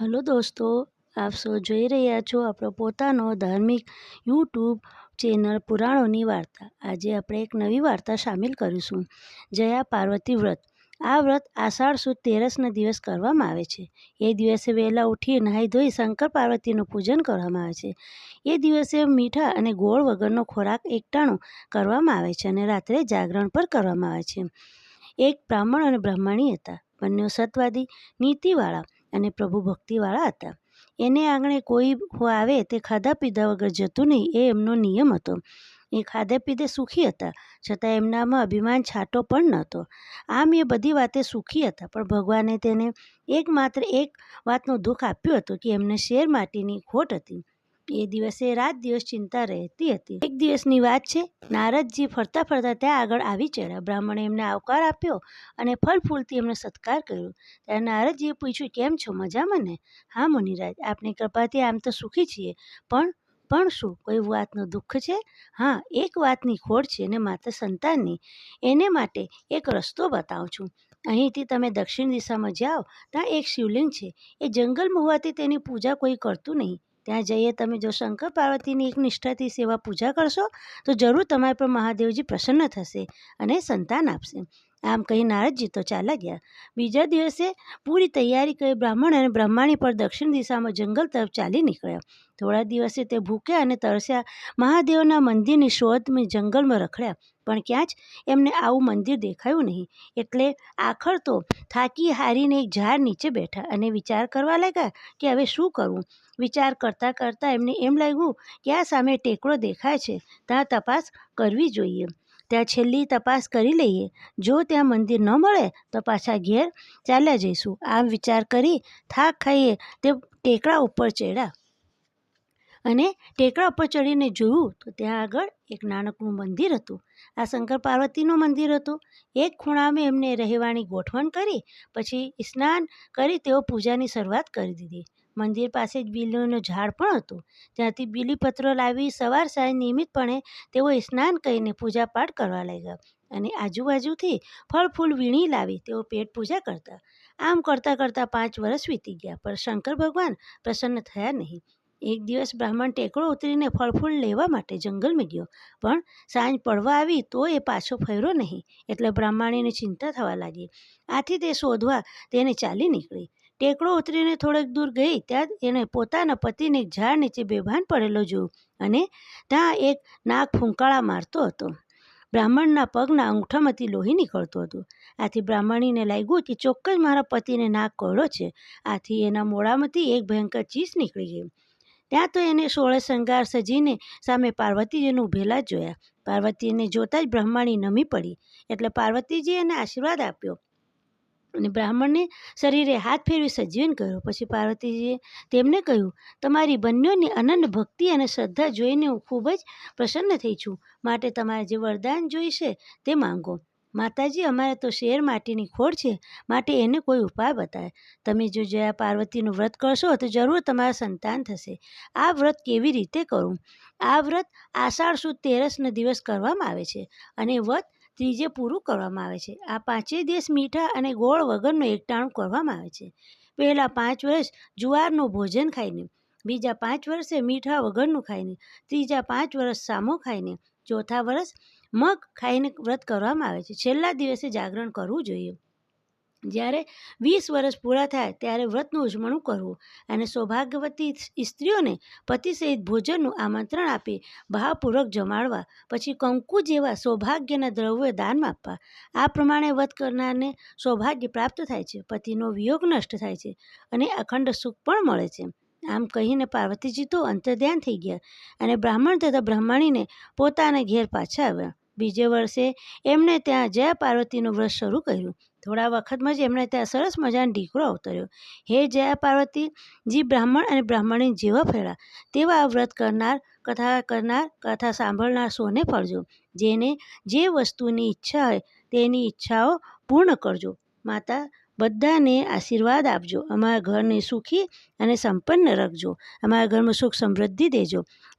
Hello દોસ્તો, આપ સૌ જોઈ રહ્યા છો આપણો પોતાનો ધાર્મિક યુટ્યુબ ચેનલ પુરાણોની વાર્તા. આજે આપણે એક નવી વાર્તા સામેલ કરીશું. જયા પાર્વતી વ્રત. આ વ્રત આષાઢ સુદ તેરસના દિવસ કરવામાં આવે છે. એ દિવસે વહેલા ઉઠી નાહી ધોઈ શંકર પાર્વતીનું પૂજન કરવામાં આવે છે. એ દિવસે મીઠા અને ગોળ વગરનો ખોરાક એકટાણો કરવામાં આવે છે અને રાત્રે જાગરણ પણ કરવામાં આવે છે. એક બ્રાહ્મણ અને બ્રાહ્મણી હતા. બંને સત્વાદી નીતિવાળા અને પ્રભુ ભક્તિવાળા હતા. એને આંગણે કોઈ આવે તે ખાધા પીધા વગર જતું નહીં, એ એમનો નિયમ હતો. એ ખાધે પીધે સુખી હતા, છતાં એમનામાં અભિમાન છાંટો પણ નહોતો. આમ એ બધી વાતે સુખી હતા, પણ ભગવાને તેને એકમાત્ર એક વાતનું દુઃખ આપ્યું હતું કે એમને શેર માટીની ખોટ હતી. એ દિવસે રાત દિવસ ચિંતા રહેતી હતી. એક દિવસની વાત છે, નારદજી ફરતા ફરતા ત્યાં આગળ આવી ચડ્યા. બ્રાહ્મણે એમને આવકાર આપ્યો અને ફળ ફૂલથી એમને સત્કાર કર્યો. ત્યારે નારદજીએ પૂછ્યું, કેમ છો? મજામાં ને? હા, મુનિરાજ, આપની કૃપાથી આમ તો સુખી છીએ. પણ પણ શું? કોઈ વાતનું દુઃખ છે? હા, એક વાતની ખોડ છે અને માત્ર સંતાનની. એને માટે એક રસ્તો બતાવું છું. અહીંથી તમે દક્ષિણ દિશામાં જાઓ, ત્યાં એક શિવલિંગ છે. એ જંગલમાં હોવાથી તેની પૂજા કોઈ કરતું નહીં. ત્યાં જઈએ, તમે જો શંકર પાર્વતીની એક નિષ્ઠાથી સેવા પૂજા કરશો, તો જરૂર તમારા પર મહાદેવજી પ્રસન્ન થશે અને સંતાન આપશે. આમ કહી નારદજી તો ચાલ્યા ગયા. બીજા દિવસે પૂરી તૈયારી કરી બ્રાહ્મણ અને બ્રાહ્મણી પર દક્ષિણ દિશામાં જંગલ તરફ ચાલી નીકળ્યા. થોડા દિવસે તે ભૂખ્યા અને તરસ્યા મહાદેવના મંદિરની શોધમાં જંગલમાં રખડ્યા. પણ ક્યાં જ એમને આવું મંદિર દેખાયું નહીં. એટલે આખર તો થાકી હારીને એક ઝાડ નીચે બેઠા અને વિચાર કરવા લાગ્યા કે હવે શું કરવું? વિચાર કરતાં કરતાં એમને એમ લાગ્યું કે આ સામે ટેકડો દેખાય છે. ત્યાં તપાસ કરવી જોઈએ. ત્યાં છેલ્લી તપાસ કરી લઈએ. જો ત્યાં મંદિર ન મળે, તો પાછા ઘેર ચાલ્યા જઈશું. આમ વિચાર કરી થાક ખાઈએ, તે ટેકડા ઉપર ચડ્યા. અને ટેકરા ઉપર ચડીને જોયું તો ત્યાં આગળ એક નાનકડું મંદિર હતું. આ શંકર પાર્વતીનું મંદિર હતું. એક ખૂણામાં એમને રહેવાની ગોઠવણ કરી, પછી સ્નાન કરી તેઓ પૂજાની શરૂઆત કરી દીધી. મંદિર પાસે જ બીલીનું ઝાડ પણ હતું. ત્યાંથી બીલીપત્રો લાવી સવાર સાંજ નિયમિતપણે તેઓ સ્નાન કરીને પૂજાપાઠ કરવા લાગ્યા અને આજુબાજુથી ફળ ફૂલ વીણી લાવી તેઓ પેટ પૂજા કરતા. આમ કરતાં કરતાં પાંચ વર્ષ વીતી ગયા, પણ શંકર ભગવાન પ્રસન્ન થયા નહીં. એક દિવસ બ્રાહ્મણ ટેકડો ઉતરીને ફળફૂલ લેવા માટે જંગલમાં ગયો. પણ સાંજ પડવા આવી તો એ પાછો ફર્યો નહીં, એટલે બ્રાહ્મણીને ચિંતા થવા લાગી. આથી તે શોધવા તેને ચાલી નીકળી. ટેકડો ઉતરીને થોડેક દૂર ગઈ, ત્યાં એને પોતાના પતિને એક ઝાડ નીચે બેભાન પડેલો જોયું અને ત્યાં એક નાક ફૂંકાળા મારતો હતો. બ્રાહ્મણના પગના અંગૂઠામાંથી લોહી નીકળતું હતું. આથી બ્રાહ્મણીને લાગ્યું કે ચોક્કસ મારા પતિને નાક કોળો છે. આથી એના મોડામાંથી એક ભયંકર ચીસ નીકળી ગઈ. ત્યાં તો એને સોળે શણગાર સજીને સામે પાર્વતીજીને ઊભેલા જોયા. પાર્વતીને જોતાં જ બ્રાહ્મણી નમી પડી. એટલે પાર્વતીજીએ એને આશીર્વાદ આપ્યો અને બ્રાહ્મણને શરીરે હાથ ફેરવી સજીવન કર્યો. પછી પાર્વતીજીએ તેમને કહ્યું, તમારી બંનેની અનંત ભક્તિ અને શ્રદ્ધા જોઈને હું ખૂબ જ પ્રસન્ન થઈ છું. માટે તમારે જે વરદાન જોઈશે તે માંગો. માતાજી, અમારે તો શેર માટીની ખોડ છે, માટે એને કોઈ ઉપાય બતાવે. તમે જો જયા પાર્વતીનું વ્રત કરશો, તો જરૂર તમારા સંતાન થશે. આ વ્રત કેવી રીતે કરવું આ વ્રત આષાઢ સુદ તેરસનો દિવસ કરવામાં આવે છે અને વ્રત ત્રીજે પૂરું કરવામાં આવે છે. આ પાંચેય દિવસ મીઠા અને ગોળ વગરનું એકટાણું કરવામાં આવે છે. પહેલાં પાંચ વર્ષ જુવારનું ભોજન ખાઈને, બીજા પાંચ વર્ષે મીઠા વગરનું ખાઈને, ત્રીજા પાંચ વર્ષ સામો ખાઈને, ચોથા વર્ષ મગ ખાઈને વ્રત કરવામાં આવે છે. છેલ્લા દિવસે જાગરણ કરવું જોઈએ. જ્યારે વીસ વર્ષ પૂરા થાય ત્યારે વ્રતનું ઉજવણું કરવું અને સૌભાગ્યવતી સ્ત્રીઓને પતિ સહિત ભોજનનું આમંત્રણ આપી ભાવપૂર્વક જમાડવા, પછી કંકુ જેવા સૌભાગ્યના દ્રવ્યો દાનમાં આપવા. આ પ્રમાણે વ્રત કરનારને સૌભાગ્ય પ્રાપ્ત થાય છે. પતિનો વિયોગ નષ્ટ થાય છે અને અખંડ સુખ પણ મળે છે. આમ કહીને પાર્વતીજી તો અંતર્ધ્યાન થઈ ગયા અને બ્રાહ્મણ તથા બ્રાહ્મણીને પોતાના ઘેર પાછા આવ્યા. બીજે વર્ષે એમણે ત્યાં જયા પાર્વતીનું વ્રત શરૂ કર્યું. થોડા વખતમાં જ એમણે ત્યાં સરસ મજાનો ઢીકરો અવતર્યો. હે જયા પાર્વતીજી બ્રાહ્મણ અને બ્રાહ્મણી જેવા ફેરા. તેવા વ્રત કરનાર, કથા કરનાર, કથા સાંભળનાર સોને ફળજો જેને જે વસ્તુની ઈચ્છા હોય તેની ઈચ્છાઓ પૂર્ણ કરજો. માતા બધાને આશીર્વાદ આપજો. અમારા ઘરને સુખી અને સંપન્ન રાખજો. અમારા ઘરમાં સુખ સમૃદ્ધિ દેજો.